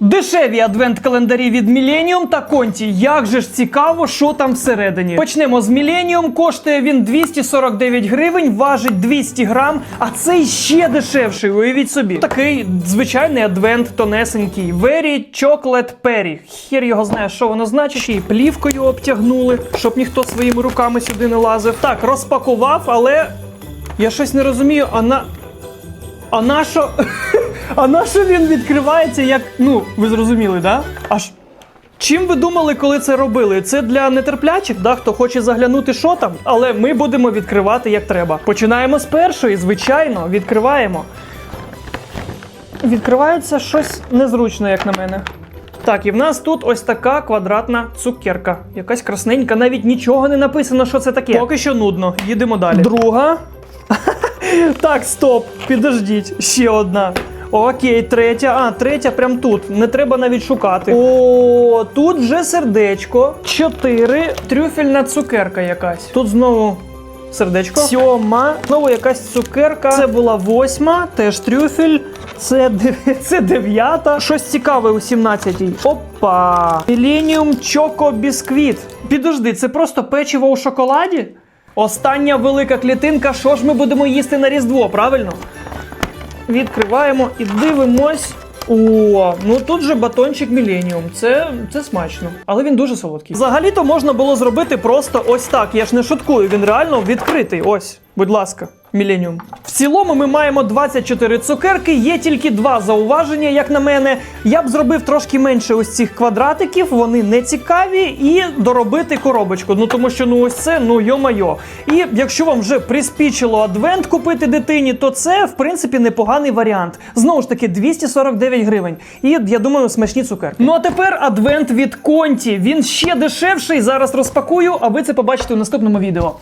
Дешеві адвент-календарі від Millennium та Конті. Як же ж цікаво, що там всередині. Почнемо з Millennium. Коштує він 249 гривень, важить 200 грам, а цей ще дешевший. Уявіть собі. Такий звичайний адвент тонесенький. Very Chocolate Perry. Хер його знає, що воно значить. Ще й плівкою обтягнули, щоб ніхто своїми руками сюди не лазив. Так, розпакував, але я щось не розумію. А на. А на що? А на що він відкривається як. Ну, ви зрозуміли, да? Аж. Чим ви думали, коли це робили? Це для нетерплячих, да, хто хоче заглянути, що там, але ми будемо відкривати як треба. Починаємо з першої, звичайно, відкриваємо. Відкривається щось незручно, як на мене. Так, і в нас тут ось така квадратна цукерка. Якась красненька, навіть нічого не написано, що це таке. Поки що нудно. Їдемо далі. Друга. Так, стоп, підождіть, ще одна. Окей, третя. А, третя прям тут. Не треба навіть шукати. О, тут вже сердечко. Чотири. Трюфельна цукерка якась. Тут знову сердечко. Сьома. Знову якась цукерка. Це була восьма, теж трюфель. Це, це дев'ята. Щось цікаве у 17-й. Опа! Millennium Choco Бісквіт. Підожди, це просто печиво у шоколаді? Остання велика клітинка. Що ж ми будемо їсти на Різдво, правильно? Відкриваємо і дивимось. О, ну тут же батончик Міленіум. Це, це смачно, але він дуже солодкий. Взагалі-то можна було зробити просто ось так. Я ж не шуткую, він реально відкритий. Ось, будь ласка, Міленіум. В цілому ми маємо 24 цукерки, є тільки два зауваження, як на мене. Я б зробив трошки менше ось цих квадратиків, вони не цікаві, і доробити коробочку. Ну тому що ну ось це, ну йо-майо. І якщо вам вже приспічило адвент купити дитині, то це в принципі непоганий варіант. Знову ж таки, 249 гривень. І я думаю, смачні цукерки. Ну а тепер адвент від Конті. Він ще дешевший. Зараз розпакую, а ви це побачите у наступному відео.